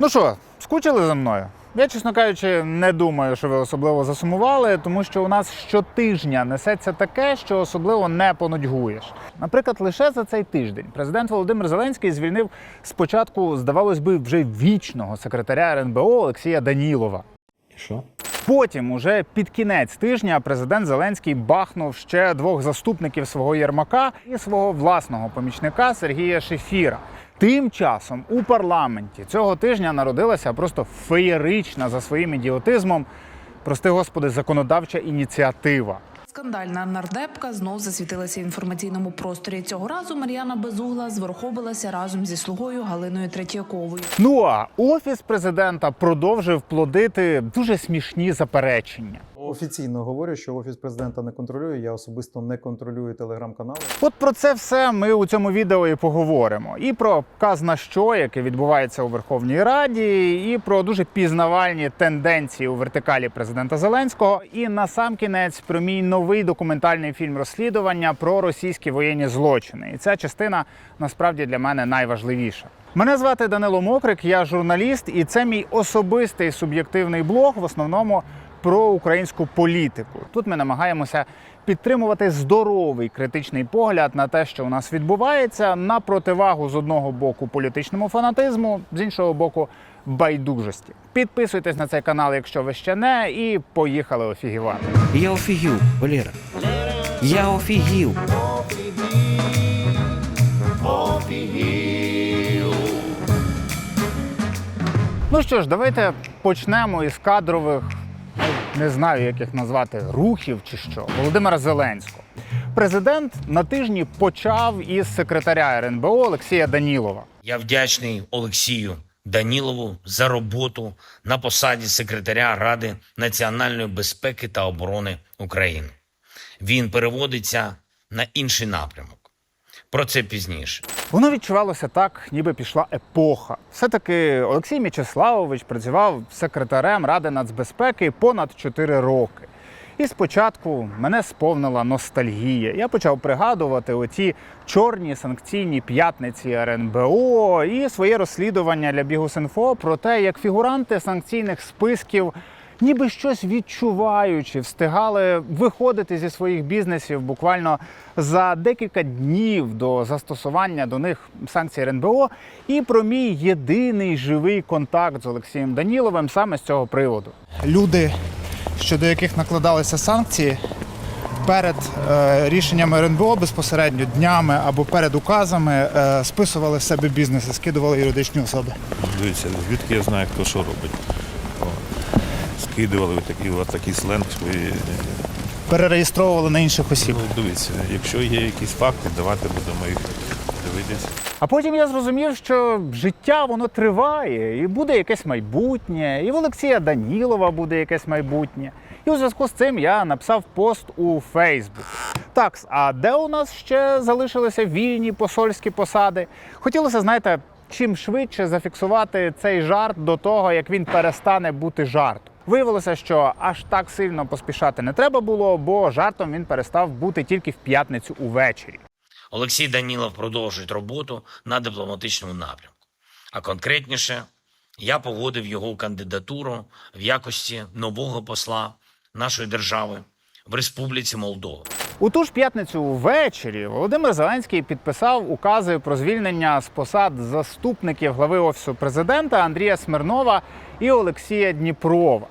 Ну що, скучили за мною? Я, чесно кажучи, не думаю, що ви особливо засумували, тому що у нас щотижня несеться таке, що особливо не понудьгуєш. Наприклад, лише за цей тиждень президент Володимир Зеленський звільнив спочатку, здавалось би, вже вічного секретаря РНБО Олексія Данілова. І що? Потім, уже під кінець тижня, президент Зеленський бахнув ще двох заступників свого Єрмака і свого власного помічника Сергія Шефіра. Тим часом у парламенті цього тижня народилася просто феєрична за своїм ідіотизмом, прости господи, законодавча ініціатива. Скандальна нардепка знов засвітилася в інформаційному просторі. Цього разу Мар'яна Безугла зверховилася разом зі слугою Галиною Третьяковою. Ну а офіс президента продовжив плодити дуже смішні заперечення. Офіційно говорю, що офіс президента не контролює. Я особисто не контролюю телеграм-канали. От про це все ми у цьому відео і поговоримо. І про казна що, яке відбувається у Верховній Раді, і про дуже пізнавальні тенденції у вертикалі президента Зеленського. І на сам кінець про мій новий документальний фільм розслідування про російські воєнні злочини. І ця частина насправді для мене найважливіша. Мене звати Данило Мокрик, я журналіст, і це мій особистий суб'єктивний блог, в основному про українську політику. Тут ми намагаємося підтримувати здоровий критичний погляд на те, що у нас відбувається, на противагу з одного боку політичному фанатизму, з іншого боку байдужості. Підписуйтесь на цей канал, якщо ви ще не, і поїхали офігівати. Я офігів, Валера. Я офігів. Ну що ж, давайте почнемо із кадрових, не знаю, як їх назвати, рухів чи що, Володимира Зеленського. Президент на тижні почав із секретаря РНБО Олексія Данілова. Я вдячний Олексію Данілову за роботу на посаді секретаря Ради національної безпеки та оборони України. Він переводиться на інший напрямок. Про це пізніше. Воно відчувалося так, ніби пішла епоха. Все-таки Олексій Мічеславович працював секретарем Ради нацбезпеки понад 4 роки. І спочатку мене сповнила ностальгія. Я почав пригадувати оті чорні санкційні п'ятниці РНБО і своє розслідування для Бігус.Інфо про те, як фігуранти санкційних списків, ніби щось відчуваючи, встигали виходити зі своїх бізнесів буквально за декілька днів до застосування до них санкцій РНБО. І про мій єдиний живий контакт з Олексієм Даніловим саме з цього приводу. Люди, щодо яких накладалися санкції, перед е, рішенням РНБО безпосередньо днями або перед указами е, списували в себе бізнеси, скидували юридичні особи. Дивіться, звідки я знаю, хто що робить. О, Скидували ви такі, от такий сленг. Ви, Перереєстровували на інших осіб. ну, дивіться, якщо є якісь факти, давайте будемо їх дивитися. А потім я зрозумів, що життя воно триває, і буде якесь майбутнє, і в Олексія Данілова буде якесь майбутнє. І у зв'язку з цим я написав пост у Фейсбук. Так, а де у нас ще залишилися вільні посольські посади? Хотілося, знаєте, чим швидше зафіксувати цей жарт до того, як він перестане бути жартом. Виявилося, що аж так сильно поспішати не треба було, бо жартом він перестав бути тільки в п'ятницю увечері. Олексій Данілов продовжує роботу на дипломатичному напрямку. А конкретніше, я погодив його кандидатуру в якості нового посла нашої держави в Республіці Молдова. У ту ж п'ятницю ввечері Володимир Зеленський підписав укази про звільнення з посад заступників глави офісу президента Андрія Смирнова і Олексія Дніпрова.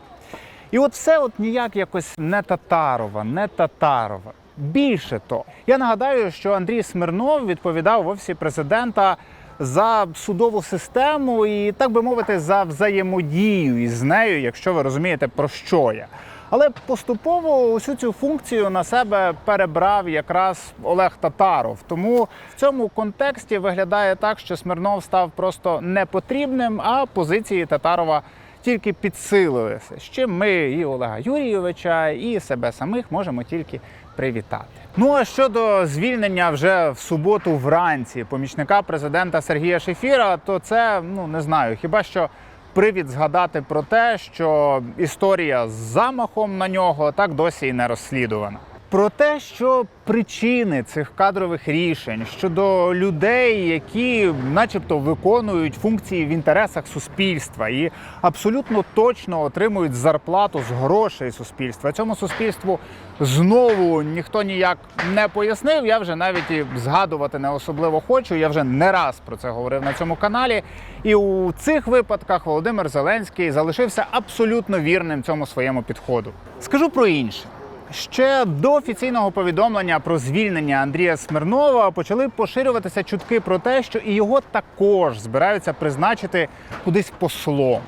І от все от ніяк якось не Татарова, не Татарова. Більше того, я нагадаю, що Андрій Смирнов відповідав в офісі президента за судову систему і, так би мовити, за взаємодію із нею, якщо ви розумієте, про що я. Але поступово усю цю функцію на себе перебрав якраз Олег Татаров. Тому в цьому контексті виглядає так, що Смирнов став просто непотрібним, а позиції Татарова тільки підсилилися. З чим ми і Олега Юрійовича, і себе самих можемо тільки привітати. Ну а щодо звільнення вже в суботу вранці помічника президента Сергія Шефіра, то це ну не знаю, хіба що привід згадати про те, що історія з замахом на нього так досі і не розслідувана. Про те, що причини цих кадрових рішень щодо людей, які, начебто, виконують функції в інтересах суспільства і абсолютно точно отримують зарплату з грошей суспільства. Цьому суспільству знову ніхто ніяк не пояснив. Я вже навіть і згадувати не особливо хочу. Я вже не раз про це говорив на цьому каналі. І у цих випадках Володимир Зеленський залишився абсолютно вірним цьому своєму підходу. Скажу про інше. Ще до офіційного повідомлення про звільнення Андрія Смирнова почали поширюватися чутки про те, що і його також збираються призначити кудись послом.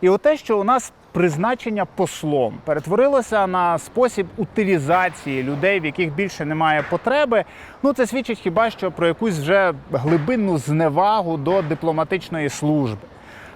І оте, що у нас призначення послом перетворилося на спосіб утилізації людей, в яких більше немає потреби. Ну це свідчить хіба що про якусь вже глибинну зневагу до дипломатичної служби.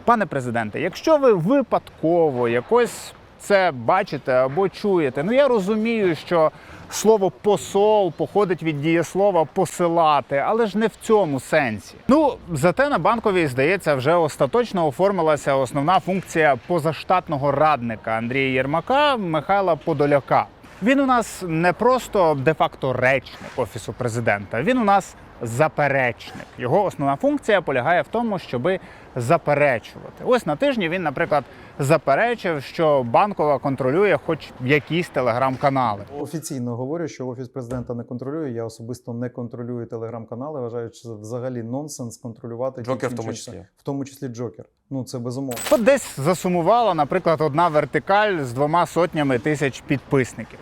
Пане президенте, якщо ви випадково якось це бачите або чуєте, ну я розумію, що слово посол походить від дієслова посилати, але ж не в цьому сенсі. Ну зате на банковій здається вже остаточно оформилася основна функція позаштатного радника Андрія Єрмака Михайла Подоляка. Він у нас не просто де-факто речник офісу президента. Він у нас заперечник. Його основна функція полягає в тому, щоби заперечувати. Ось на тижні він, наприклад, заперечив, що банкова контролює хоч якісь телеграм-канали. Офіційно говорю, що офіс президента не контролює. Я особисто не контролюю телеграм-канали. Вважаю, що це взагалі нонсенс контролювати Джокер в тому числі. в тому числі Джокер. Ну це безумовно. От десь засумувала, наприклад, одна вертикаль з двома сотнями тисяч підписників.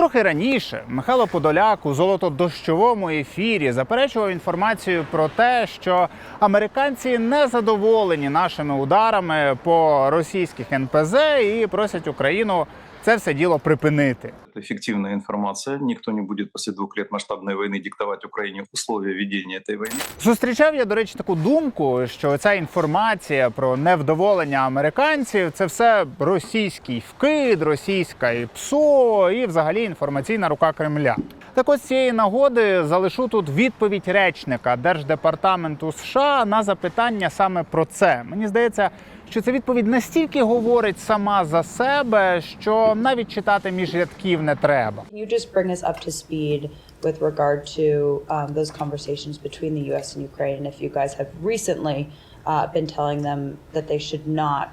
Трохи раніше Михайло Подоляк у золотодощовому ефірі заперечував інформацію про те, що американці не задоволені нашими ударами по російських НПЗ і просять Україну це все діло припинити. Это фиктивная информация. Никто не будет после двух лет масштабной войны диктовать Украине условия ведения этой войны. Зустрічав я, до речі, таку думку, що ця інформація про невдоволення американців це все російський вкид, російська і ПСО і взагалі інформаційна рука Кремля. Так ось з цієї нагоди залишу тут відповідь речника Держдепартаменту США на запитання саме про це. Мені здається, що ця відповідь настільки говорить сама за себе, що навіть читати між рядків не треба. You just bring us up to speed with regard to um, those conversations between the U.S. and Ukraine, and if you guys have recently uh, been telling them that they should not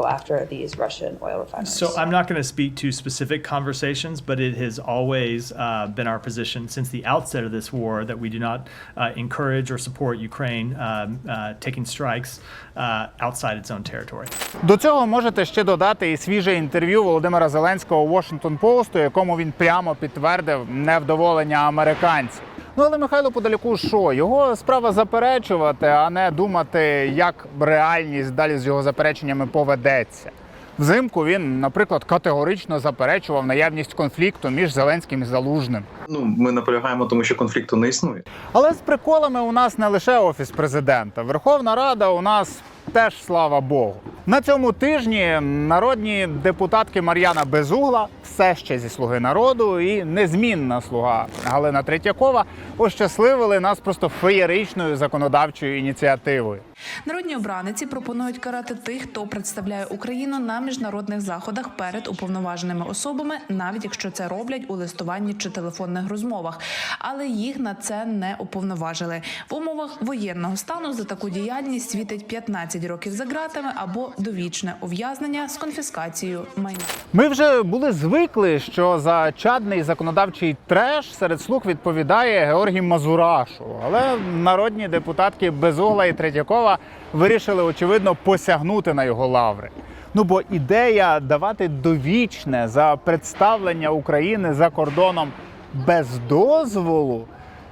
go after these Russian oil refineries? So I'm not going to speak to specific conversations, but it has always uh, been our position since the outset of this war that we do not uh, encourage or support Ukraine um, uh, taking strikes uh, outside its own territory. До цього можете ще додати і свіже інтерв'ю Володимира Зеленського у Washington Post, у якому він прямо підтвердив невдоволення американців. Ну але Михайло Подоляку що? Його справа заперечувати, а не думати, як реальність далі з його запереченнями поведеться. Взимку він, наприклад, категорично заперечував наявність конфлікту між Зеленським і Залужним. Ну, ми наполягаємо, тому що конфлікту не існує. Але з приколами у нас не лише офіс президента. Верховна Рада у нас теж слава Богу. На цьому тижні народні депутатки Мар'яна Безугла, все ще зі слуги народу, і незмінна слуга Галина Третьякова ощасливили нас просто феєричною законодавчою ініціативою. Народні обраниці пропонують карати тих, хто представляє Україну на міжнародних заходах перед уповноваженими особами, навіть якщо це роблять у листуванні чи телефонних розмовах. Але їх на це не уповноважили. В умовах воєнного стану за таку діяльність світить 15 років за ґратами або довічне ув'язнення з конфіскацією майна. Ми вже були звикли, що за чадний законодавчий треш серед слуг відповідає Георгій Мазурашу. Але народні депутатки Безугла і Третьякова вирішили, очевидно, посягнути на його лаври. Ну бо ідея давати довічне за представлення України за кордоном без дозволу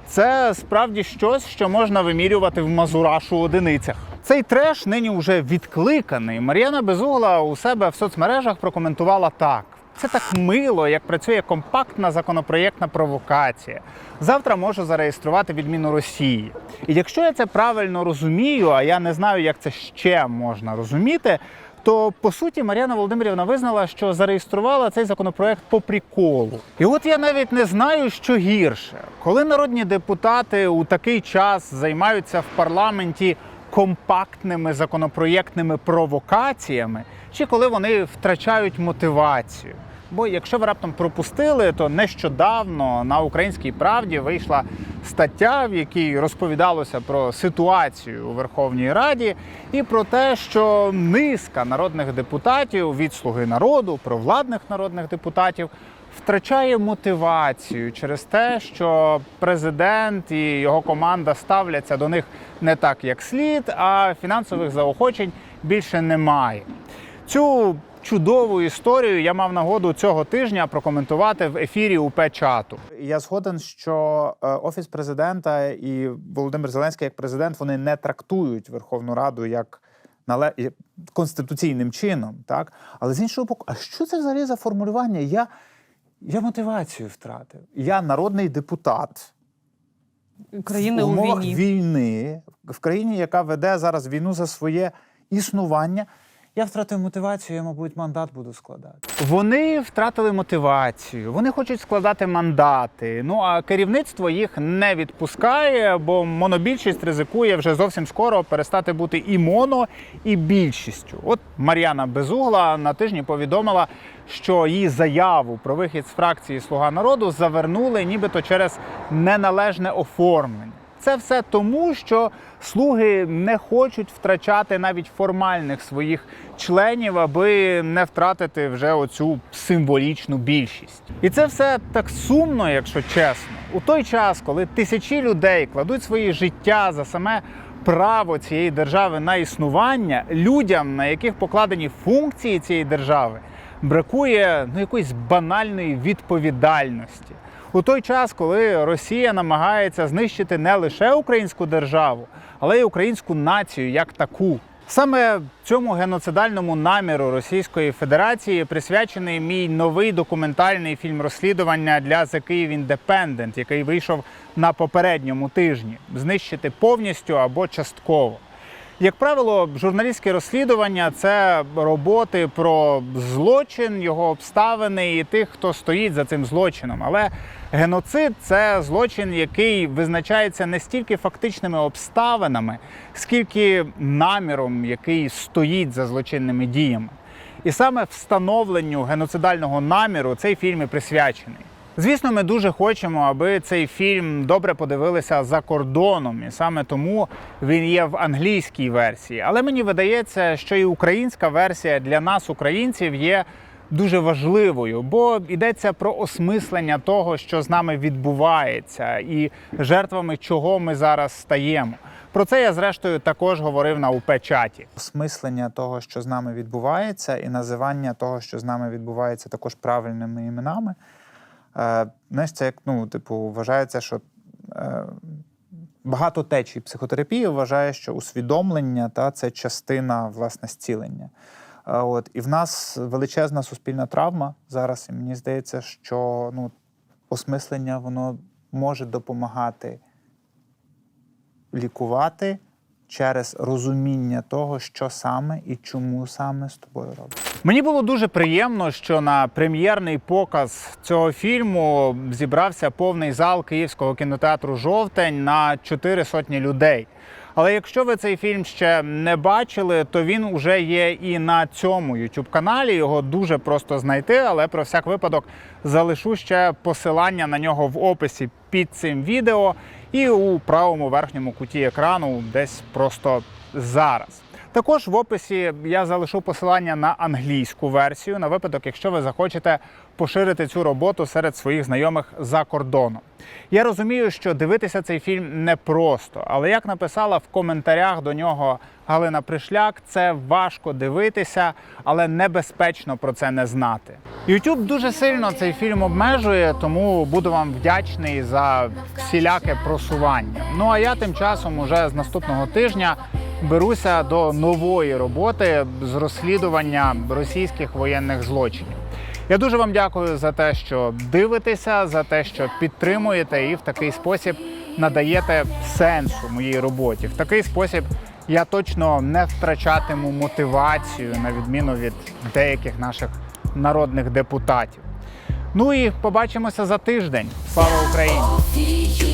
це справді щось, що можна вимірювати в мазурашу одиницях. Цей треш нині вже відкликаний. Мар'яна Безугла у себе в соцмережах прокоментувала так. Це так мило, як працює компактна законопроєктна провокація. Завтра можу зареєструвати відміну Росії. І якщо я це правильно розумію, а я не знаю, як це ще можна розуміти, то по суті Мар'яна Володимирівна визнала, що зареєструвала цей законопроект по приколу. І от я навіть не знаю, що гірше, коли народні депутати у такий час займаються в парламенті компактними законопроєктними провокаціями, чи коли вони втрачають мотивацію. Бо якщо ви раптом пропустили, то нещодавно на українській правді вийшла стаття, в якій розповідалося про ситуацію у Верховній Раді і про те, що низка народних депутатів від Слуги народу, провладних народних депутатів. Втрачає мотивацію через те, що президент і його команда ставляться до них не так, як слід, а фінансових заохочень більше немає. Цю чудову історію я мав нагоду цього тижня прокоментувати в ефірі УП чату. Я згоден, що е, офіс президента і Володимир Зеленський як президент вони не трактують Верховну Раду як нале... конституційним чином, так але з іншого боку, а що це взагалі за формулювання? Я, я мотивацію втратив. Я народний депутат України в у війні. війни в країні, яка веде зараз війну за своє існування. Я втратив мотивацію, я, мабуть, мандат буду складати. Вони втратили мотивацію, вони хочуть складати мандати. Ну а керівництво їх не відпускає, бо монобільшість ризикує вже зовсім скоро перестати бути і моно, і більшістю. От Мар'яна Безугла на тижні повідомила, що її заяву про вихід з фракції Слуга народу завернули нібито через неналежне оформлення. Це все тому, що слуги не хочуть втрачати навіть формальних своїх членів, аби не втратити вже оцю символічну більшість. І це все так сумно, якщо чесно. У той час, коли тисячі людей кладуть свої життя за саме право цієї держави на існування, людям, на яких покладені функції цієї держави, бракує ну, якоїсь банальної відповідальності. У той час, коли Росія намагається знищити не лише українську державу, але й українську націю як таку. Саме цьому геноцидальному наміру Російської Федерації присвячений мій новий документальний фільм розслідування для The Kyiv Independent, який вийшов на попередньому тижні знищити повністю або частково. Як правило, журналістське розслідування це роботи про злочин, його обставини і тих, хто стоїть за цим злочином. Але геноцид це злочин, який визначається не стільки фактичними обставинами, скільки наміром, який стоїть за злочинними діями. І саме встановленню геноцидального наміру цей фільм і присвячений. Звісно, ми дуже хочемо, аби цей фільм добре подивилися за кордоном, і саме тому він є в англійській версії. Але мені видається, що і українська версія для нас, українців, є дуже важливою, бо йдеться про осмислення того, що з нами відбувається, і жертвами чого ми зараз стаємо. Про це я зрештою також говорив на УП чаті. Осмислення того, що з нами відбувається, і називання того, що з нами відбувається, також правильними іменами. Е, знаєш, це як ну, типу, вважається, що е, багато течій психотерапії вважає, що усвідомлення та це частина власне зцілення. От, і в нас величезна суспільна травма зараз, і мені здається, що ну, осмислення воно може допомагати лікувати через розуміння того, що саме і чому саме з тобою робить. Мені було дуже приємно, що на прем'єрний показ цього фільму зібрався повний зал Київського кінотеатру Жовтень на чотири сотні людей. Але якщо ви цей фільм ще не бачили, то він уже є і на цьому youtube каналі. Його дуже просто знайти, але про всяк випадок залишу ще посилання на нього в описі під цим відео і у правому верхньому куті екрану, десь просто зараз. Також в описі я залишу посилання на англійську версію на випадок, якщо ви захочете поширити цю роботу серед своїх знайомих за кордоном. Я розумію, що дивитися цей фільм непросто, але як написала в коментарях до нього Галина Пришляк, це важко дивитися, але небезпечно про це не знати. YouTube дуже сильно цей фільм обмежує, тому буду вам вдячний за всіляке просування. Ну а я тим часом уже з наступного тижня беруся до нової роботи з розслідування російських воєнних злочинів. Я дуже вам дякую за те, що дивитеся, за те, що підтримуєте і в такий спосіб надаєте сенсу моїй роботі. В такий спосіб я точно не втрачатиму мотивацію на відміну від деяких наших народних депутатів. Ну і побачимося за тиждень. Слава Україні!